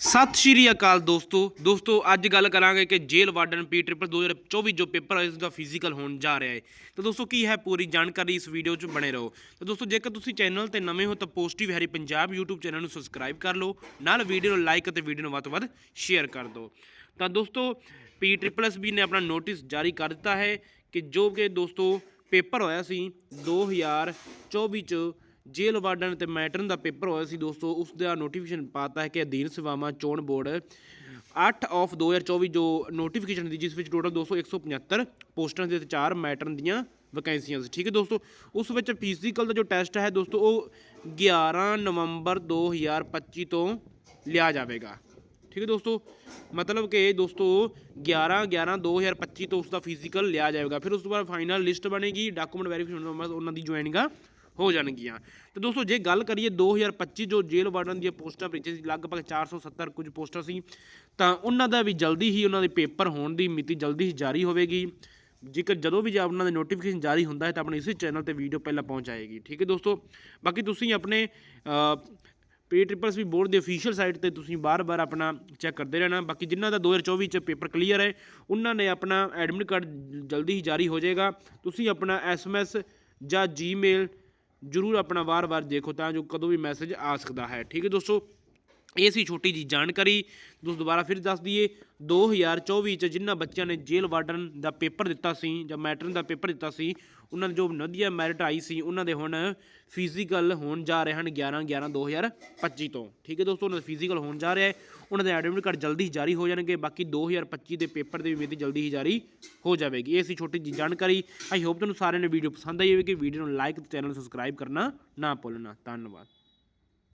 ਸਤਿ ਸ਼੍ਰੀ ਅਕਾਲ ਦੋਸਤੋ। ਦੋਸਤੋ, ਅੱਜ ਗੱਲ ਕਰਾਂਗੇ ਕਿ ਜੇਲ੍ਹ ਵਾਰਡਨ ਪੀ ਟ੍ਰਿਪਲ 2024 ਜੋ ਪੇਪਰ ਹੈ ਇਸ ਦਾ ਫਿਜ਼ੀਕਲ ਹੋਣ ਜਾ ਰਿਹਾ ਹੈ। ਤਾਂ ਦੋਸਤੋ, ਕੀ ਹੈ ਪੂਰੀ ਜਾਣਕਾਰੀ ਇਸ ਵੀਡੀਓ 'ਚ ਬਣੇ ਰਹੋ। ਤਾਂ ਦੋਸਤੋ, ਜੇਕਰ ਤੁਸੀਂ ਚੈਨਲ ਤੇ ਨਵੇਂ ਹੋ ਤਾਂ positive Harry Punjab YouTube channel ਨੂੰ ਸਬਸਕ੍ਰਾਈਬ ਕਰ ਲਓ। ਨਾਲ ਵੀਡੀਓ ਨੂੰ ਲਾਈਕ ਅਤੇ ਵੀਡੀਓ ਨੂੰ ਵੱਧ ਤੋਂ ਵੱਧ ਸ਼ੇਅਰ ਕਰ ਦਿਓ। ਤਾਂ ਦੋਸਤੋ, ਪੀ ਟ੍ਰਿਪਲ ਵੀ ਨੇ ਆਪਣਾ ਨੋਟਿਸ ਜਾਰੀ ਕਰ ਦਿੱਤਾ ਹੈ ਕਿ ਜੋ ਕਿ ਦੋਸਤੋ ਪੇਪਰ ਹੋਇਆ ਸੀ 2024 ਚ ਜੇਲ੍ਹ ਵਾਰਡਨ ਤੇ ਮੈਟਰਨ ਦਾ ਪੇਪਰ ਹੋਇਆ ਸੀ ਦੋਸਤੋ, ਉਸ ਦਾ ਨੋਟੀਫਿਕੇਸ਼ਨ ਪਾਤਾ ਹੈ ਕਿ ਅਧੀਨ ਸੇਵਾਵਾਂ ਚੋਣ ਬੋਰਡ 8 ਆਫ 2024 ਜੋ ਨੋਟੀਫਿਕੇਸ਼ਨ ਦੀ ਜਿਸ ਵਿੱਚ ਟੋਟਲ 275 ਪੋਸਟਾਂ ਦੇ ਤੇ ਚਾਰ ਮੈਟਰਨ ਦੀਆਂ ਵੈਕੈਂਸੀਆਂ ਸੀ। ਠੀਕ ਹੈ ਦੋਸਤੋ, ਉਸ ਵਿੱਚ ਫਿਜ਼ੀਕਲ ਦਾ ਜੋ ਟੈਸਟ ਹੈ ਦੋਸਤੋ, ਉਹ 11 ਨਵੰਬਰ 2025 ਤੋਂ ਲਿਆ ਜਾਵੇਗਾ। ਠੀਕ ਹੈ ਦੋਸਤੋ, ਮਤਲਬ ਕਿ ਦੋਸਤੋ 11 11 2025 ਤੋਂ ਉਸ ਦਾ ਫਿਜ਼ੀਕਲ ਲਿਆ ਜਾਵੇਗਾ। ਫਿਰ ਉਸ ਤੋਂ ਬਾਅਦ ਫਾਈਨਲ ਲਿਸਟ ਬਣੇਗੀ ਡਾਕੂਮੈਂਟ ਵੈਰੀਫਿਕੇਸ਼ਨ ਉਹਨਾਂ ਦੀ ਜੁਆਇਨਿੰਗਾਂ ਹੋ ਜਾਣਗੀਆਂ। ਤੇ ਦੋਸਤੋ, ਜੇ ਗੱਲ ਕਰੀਏ 2025 ਜੋ ਜੇਲ੍ਹ ਵਾਰਡਨ ਦੀਆਂ ਪੋਸਟਾਂ ਭੇਜੀਆਂ ਸੀ, ਲਗਭਗ 470 ਕੁਝ ਪੋਸਟਾਂ ਸੀ, ਤਾਂ ਉਹਨਾਂ ਦਾ ਵੀ ਜਲਦੀ ਹੀ ਉਹਨਾਂ ਦੇ ਪੇਪਰ ਹੋਣ ਦੀ ਮਿਤੀ ਜਲਦੀ ਹੀ ਜਾਰੀ ਹੋਵੇਗੀ। ਜੇਕਰ ਜਦੋਂ ਵੀ ਜੇ ਉਹਨਾਂ ਦੇ ਨੋਟੀਫਿਕੇਸ਼ਨ ਜਾਰੀ ਹੁੰਦਾ ਹੈ, ਤਾਂ ਆਪਣੇ ਇਸੇ ਚੈਨਲ ਤੇ ਵੀਡੀਓ ਪਹਿਲਾਂ ਪਹੁੰਚ ਜਾਏਗੀ। ਠੀਕ ਹੈ ਦੋਸਤੋ? ਬਾਕੀ ਤੁਸੀਂ ਆਪਣੇ ਪੀ ਟ੍ਰਿਪਲਸ ਵੀ ਬੋਰਡ ਦੇ ਅਫੀਸ਼ੀਅਲ ਸਾਈਟ ਤੇ ਤੁਸੀਂ ਬਾਰ-ਬਾਰ ਆਪਣਾ ਚੈੱਕ ਕਰਦੇ ਰਹਿਣਾ। ਬਾਕੀ ਜਿਨ੍ਹਾਂ ਦਾ 2024 ਚ ਪੇਪਰ ਕਲੀਅਰ ਹੈ, ਉਹਨਾਂ ਨੇ ਆਪਣਾ ਐਡਮਿਟ ਕਾਰਡ ਜਲਦੀ ਹੀ ਜਾਰੀ ਹੋ ਜਾਏਗਾ। ਤੁਸੀਂ ਆਪਣਾ ਐਸਐਮਐਸ ਜਾਂ ਜੀਮੇਲ ਜਰੂਰ ਆਪਣਾ ਵਾਰ-ਵਾਰ ਦੇਖੋ ਤਾਂ ਜੋ ਕਦੋਂ ਵੀ ਮੈਸੇਜ ਆ ਸਕਦਾ ਹੈ। ਠੀਕ ਹੈ ਦੋਸਤੋ? ਇਹ ਸੀ ਛੋਟੀ ਜੀ ਜਾਣਕਾਰੀ ਦੋਸਤੋ ਦੁਬਾਰਾ ਫਿਰ ਦੱਸ ਦਈਏ 2024 ਚ ਜਿਨ੍ਹਾਂ ਬੱਚਿਆਂ ਨੇ ਜੇਲ੍ਹ ਵਾਰਡਨ ਦਾ ਪੇਪਰ ਦਿੱਤਾ ਸੀ ਜਾਂ ਮੈਟਰਨ ਦਾ ਪੇਪਰ ਦਿੱਤਾ ਸੀ, ਉਹਨਾਂ ਨੂੰ ਜੋ ਵਧੀਆ ਮੈਰਿਟ ਆਈ ਸੀ, ਉਹਨਾਂ ਦੇ ਹੁਣ ਫਿਜ਼ੀਕਲ ਹੋਣ ਜਾ ਰਹੇ ਹਨ 11 11 2025 ਤੋਂ। ਠੀਕ ਹੈ ਦੋਸਤੋ, ਉਹਨਾਂ ਦਾ ਫਿਜ਼ੀਕਲ ਹੋਣ ਜਾ ਰਿਹਾ ਹੈ, ਉਹਨਾਂ ਦੇ ਐਡਮਿਟ ਕਾਰਡ ਜਲਦੀ ਹੀ ਜਾਰੀ ਹੋ ਜਾਣਗੇ, ਬਾਕੀ 2025 ਦੇ ਪੇਪਰ ਦੀ ਵੀ ਮਿਤੀ ਜਲਦੀ ਹੀ ਜਾਰੀ ਹੋ ਜਾਵੇਗੀ। ਇਹ ਸੀ ਛੋਟੀ ਜੀ ਜਾਣਕਾਰੀ। ਆਈ ਹੋਪ ਤੁਹਾਨੂੰ ਸਾਰਿਆਂ ਨੂੰ ਵੀਡੀਓ ਪਸੰਦ ਆਈ ਹੋਵੇਗੀ ਵੀਡੀਓ ਨੂੰ ਲਾਈਕ ਤੇ ਚੈਨਲ ਨੂੰ ਸਬਸਕ੍ਰਾਈਬ ਕਰਨਾ ਨਾ ਭੁੱਲਣਾ। ਧੰਨਵਾਦ।